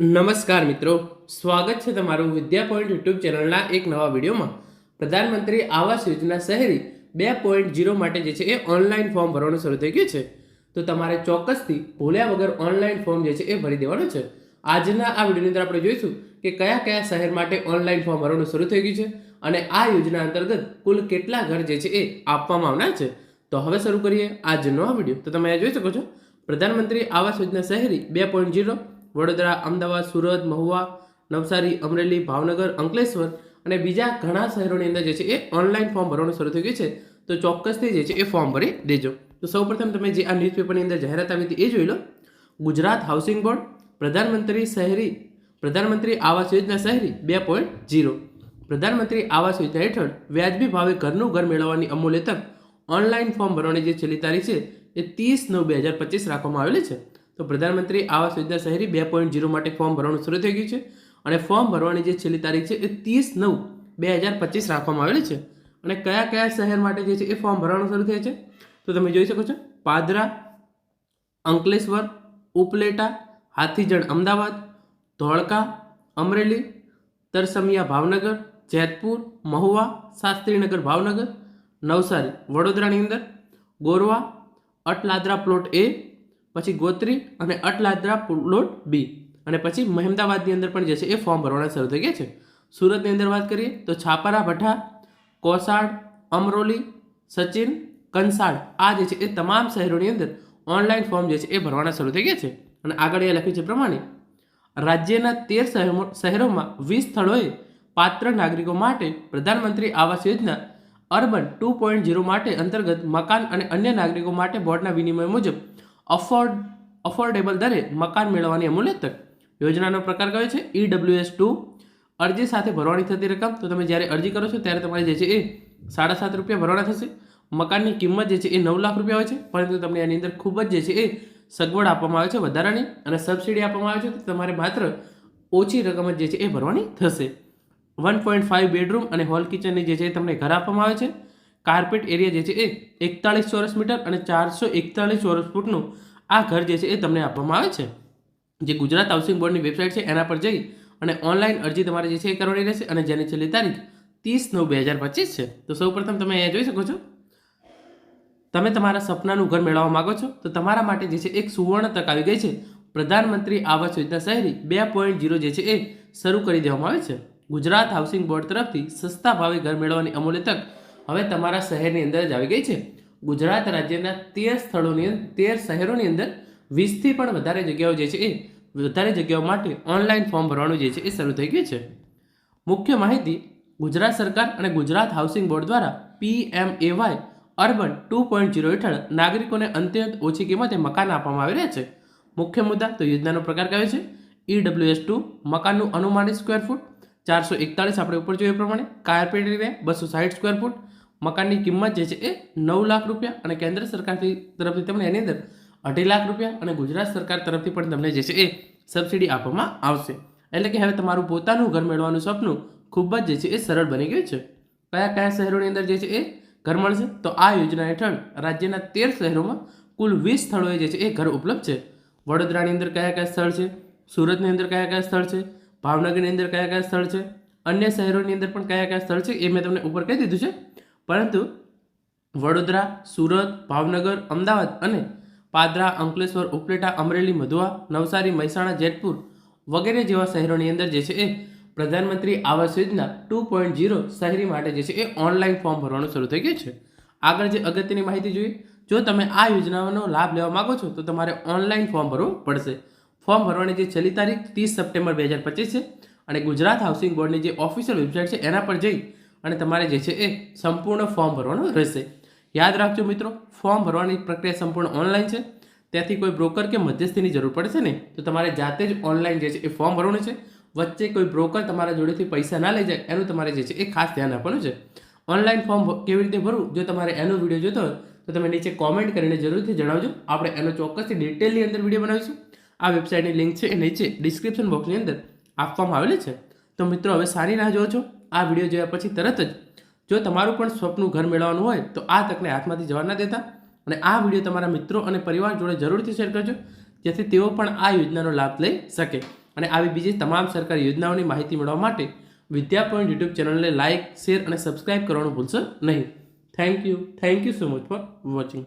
નમસ્કાર મિત્રો. સ્વાગત છે તમારું વિદ્યા પોઈન્ટ યુટ્યુબ ચેનલના એક નવા વિડીયોમાં. પ્રધાનમંત્રી આવાસ યોજના શહેરી બે પોઈન્ટ જીરો માટે જે છે એ ઓનલાઈન ફોર્મ ભરવાનું શરૂ થઈ ગયું છે. તો તમારે ચોક્કસથી ભૂલ્યા વગર ઓનલાઈન ફોર્મ જે છે એ ભરી દેવાનું છે. આજના આ વિડીયોની અંદર આપણે જોઈશું કે કયા કયા શહેર માટે ઓનલાઈન ફોર્મ ભરવાનું શરૂ થઈ ગયું છે અને આ યોજના અંતર્ગત કુલ કેટલા ઘર જે છે એ આપવામાં આવનાર છે. તો હવે શરૂ કરીએ આજનો આ વીડિયો. તો તમે જોઈ શકો છો. પ્રધાનમંત્રી આવાસ યોજના શહેરી બે પોઈન્ટ જીરો વડોદરા, અમદાવાદ, સુરત, મહુવા, નવસારી, અમરેલી, ભાવનગર, અંકલેશ્વર અને બીજા ઘણા શહેરોની અંદર જે છે એ ઓનલાઈન ફોર્મ ભરવાનું શરૂ થઈ ગયું છે. તો ચોક્કસથી જે છે એ ફોર્મ ભરી દેજો. તો સૌપ્રથમ તમે જે આ ન્યૂઝપેપરની અંદર જાહેરાત આવી હતી એ જોઈ લો. ગુજરાત હાઉસિંગ બોર્ડ પ્રધાનમંત્રી શહેરી, પ્રધાનમંત્રી આવાસ યોજના શહેરી, બે પોઈન્ટ જીરો પ્રધાનમંત્રી આવાસ યોજના હેઠળ વ્યાજબી ભાવે ઘરનું ઘર મેળવવાની અમૂલ્ય તક ઓનલાઈન ફોર્મ ભરવાની જે છેલ્લી તારીખ છે એ ત્રીસ નવ બે હજાર પચીસ રાખવામાં આવેલી છે. તો પ્રધાનમંત્રી આવાસ યોજના શહેરી બે પોઈન્ટ જીરો માટે ફોર્મ ભરવાનું શરૂ થઈ ગયું છે અને ફોર્મ ભરવાની જે છેલ્લી તારીખ છે એ ત્રીસ નવ બે હજાર પચીસ રાખવામાં આવેલી છે. અને કયા કયા શહેર માટે જે છે એ ફોર્મ ભરવાનું શરૂ થાય છે? તો તમે જોઈ શકો છો, પાદરા, અંકલેશ્વર, ઉપલેટા, હાથીજણ, અમદાવાદ, ધોળકા, અમરેલી, તરસમિયા, ભાવનગર, જેતપુર, મહુવા, શાસ્ત્રીનગર, ભાવનગર, નવસારી, વડોદરાની અંદર, ગોરવા, અટલાદરા પ્લોટ એ પછી ગોત્રી અને અટલાદરા પ્લોટ બી. અને પછી મહેમદાવાદની અંદર પણ જે છે એ ફોર્મ ભરવાના શરૂ થઈ ગયા છે. સુરતની અંદર વાત કરીએ તો છાપારા ભઠ્ઠા, કોસાડ, અમરોલી, સચિન, કંસાડ, આ જે છે એ તમામ શહેરોની અંદર ઓનલાઈન ફોર્મ જે છે એ ભરવાના શરૂ થઈ ગયા છે. અને આગળ એ લખ્યું છે પ્રમાણે, રાજ્યના તેર શહેરો- શહેરોમાં વીસ સ્થળોએ પાત્ર નાગરિકો માટે પ્રધાનમંત્રી Awas Yojana urban two point zero માટે અંતર્ગત મકાન અને અન્ય નાગરિકો માટે બોર્ડના વિનિમય મુજબ અફોર્ડ, અફોર્ડેબલ દરે મકાન મેળવવાની અમૂલ્ય તક. યોજનાનો પ્રકાર કયો છે? ઈડબ્લ્યુએસ ટુ અરજી સાથે ભરવાની થતી રકમ, તો તમે જ્યારે અરજી કરો છો, ત્યારે તમારે જે છે એ સાડા સાત રૂપિયા ભરવાના થશે. મકાનની કિંમત જે છે એ નવ લાખ રૂપિયા હોય છે, પરંતુ તમને એની અંદર ખૂબ જ જે છે એ સગવડ આપવામાં આવે છે, વધારાની અને સબસિડી આપવામાં આવે છે, તો તમારે માત્ર ઓછી રકમ જ જે છે એ ભરવાની થશે. વન પોઈન્ટ ફાઇવ બેડરૂમ અને હોલ કિચનની જે છે એ તમને ઘર આપવામાં આવે છે. કાર્પેટ એરિયા જે છે એ એકતાળીસ ચોરસ મીટર અને ચારસો એકતાળીસ ચોરસ ફૂટનું આ ઘર જે છે એ તમને આપવામાં આવે છે. જે ગુજરાત હાઉસિંગ બોર્ડની વેબસાઇટ છે, એના પર જઈ અને ઓનલાઈન અરજી તમારે જે છે એ કરવાની રહેશે અને જેની છેલ્લી તારીખ ત્રીસ નવ બે હજાર પચીસ છે. તો સૌપ્રથમ તમે અહીંયા જોઈ શકો છો. તમે તમારા સપનાનું ઘર મેળવવા માંગો છો, તો તમારા માટે જે છે એક સુવર્ણ તક આવી ગઈ છે. પ્રધાનમંત્રી આવાસ યોજના શહેરી બે પોઈન્ટ જીરો જે છે એ શરૂ કરી દેવામાં આવે છે. ગુજરાત હાઉસિંગ બોર્ડ તરફથી સસ્તા ભાવે ઘર મેળવવાની અમૂલ્ય તક હવે તમારા શહેરની અંદર જ આવી ગઈ છે. ગુજરાત રાજ્યના તેર સ્થળોની તેર શહેરોની અંદર વીસથી પણ વધારે જગ્યાઓ જે છે એ વધારે જગ્યાઓ માટે ઓનલાઈન ફોર્મ ભરવાનું જે છે એ શરૂ થઈ ગયું છે. મુખ્ય માહિતી, ગુજરાત સરકાર અને ગુજરાત હાઉસિંગ બોર્ડ દ્વારા PMAY urban two point zero હેઠળ નાગરિકોને અત્યંત ઓછી કિંમતે મકાન આપવામાં આવી રહ્યા છે. મુખ્ય મુદ્દા તો યોજનાનો પ્રકાર કયો છે. ઈડબ્લ્યુએસ ટુ મકાનનું અનુમાનિત સ્ક્વેર ફૂટ, ચારસો એકતાળીસ આપણે ઉપર જોઈએ પ્રમાણે. કાર્પેટ એરિયા બસો સાઠ સ્ક્વેર ફૂટ મકાનની કિંમત જે છે એ નવ લાખ રૂપિયા અને કેન્દ્ર સરકારથી તરફથી તમને એની અંદર અઢી લાખ રૂપિયા અને ગુજરાત સરકાર તરફથી પણ તમને જે છે એ સબસિડી આપવામાં આવશે. એટલે કે હવે તમારું પોતાનું ઘર મેળવવાનું સપનું ખૂબ જ જે છે એ સરળ બની ગયું છે. કયા કયા શહેરોની અંદર જે છે એ ઘર મળશે? તો આ યોજના હેઠળ રાજ્યના તેર શહેરોમાં કુલ વીસ સ્થળોએ જે છે એ ઘર ઉપલબ્ધ છે. વડોદરાની અંદર કયા કયા સ્થળ છે? સુરતની અંદર કયા કયા સ્થળ છે? ભાવનગરની અંદર કયા કયા સ્થળ છે? અન્ય શહેરોની અંદર પણ કયા કયા સ્થળ છે એ મેં તમને ઉપર કહી દીધું છે. પરંતુ વડોદરા, સુરત, ભાવનગર, અમદાવાદ અને પાદરા, અંકલેશ્વર, ઉપલેટા, અમરેલી, મધુવા, નવસારી, મહેસાણા, જેતપુર વગેરે જેવા શહેરોની અંદર જે છે એ પ્રધાનમંત્રી Awas Yojana two point zero શહેરી માટે જે છે એ ઓનલાઈન ફોર્મ ભરવાનું શરૂ થઈ ગયું છે. આગળ જે અગત્યની માહિતી જોઈએ, જો તમે આ યોજનાનો લાભ લેવા માંગો છો, તો તમારે ઓનલાઈન ફોર્મ ભરવું પડશે. ફોર્મ ભરવાની જે છેલ્લી તારીખ ત્રીસ સપ્ટેમ્બર બે હજાર પચીસ છે અને ગુજરાત હાઉસિંગ બોર્ડની જે ઓફિશિયલ વેબસાઇટ છે, એના પર જઈ અને તમારે જે છે એ સંપૂર્ણ ફોર્મ ભરવાનું રહેશે. યાદ રાખજો મિત્રો, ફોર્મ ભરવાની પ્રક્રિયા સંપૂર્ણ ઓનલાઈન છે. ત્યાંથી કોઈ બ્રોકર કે મધ્યસ્થીની જરૂર પડશે ને, તો તમારે જાતે જ ઓનલાઈન જે છે એ ફોર્મ ભરવાનું છે. વચ્ચે કોઈ બ્રોકર તમારા જોડેથી પૈસા ના લઈ જાય, એનું તમારે જે છે એ ખાસ ધ્યાન આપવાનું છે. ઓનલાઈન ફોર્મ કેવી રીતે ભરવું? જો તમારે એનો વીડિયો જોતો હોય, તો તમે નીચે કોમેન્ટ કરીને જરૂરથી જણાવજો. આપણે એનો ચોક્કસથી ડિટેલની અંદર વીડિયો બનાવીશું. આ વેબસાઇટની લિંક છે એ નીચે ડિસ્ક્રિપ્શન બોક્સની અંદર આપવામાં આવેલી છે. તો મિત્રો, હવે સારી રાહ જોવો છો. આ વીડિયો જોયા પછી તરત જ જો તમારું પણ સ્વપ્નું ઘર મેળવવાનું હોય તો આ તકને હાથમાંથી જવા ના દેતા. અને આ વીડિયો તમારા મિત્રો અને પરિવાર જોડે જરૂરથી શેર કરજો, જેથી તેઓ પણ આ યોજનાનો લાભ લઈ શકે. અને આવી બીજી તમામ સરકારી યોજનાઓની માહિતી મેળવવા માટે વિદ્યા પોઈન્ટ યુટ્યુબ ચેનલને લાઇક શેર અને સબસ્ક્રાઇબ કરવાનું ભૂલશો નહીં. Thank you thank you so much for watching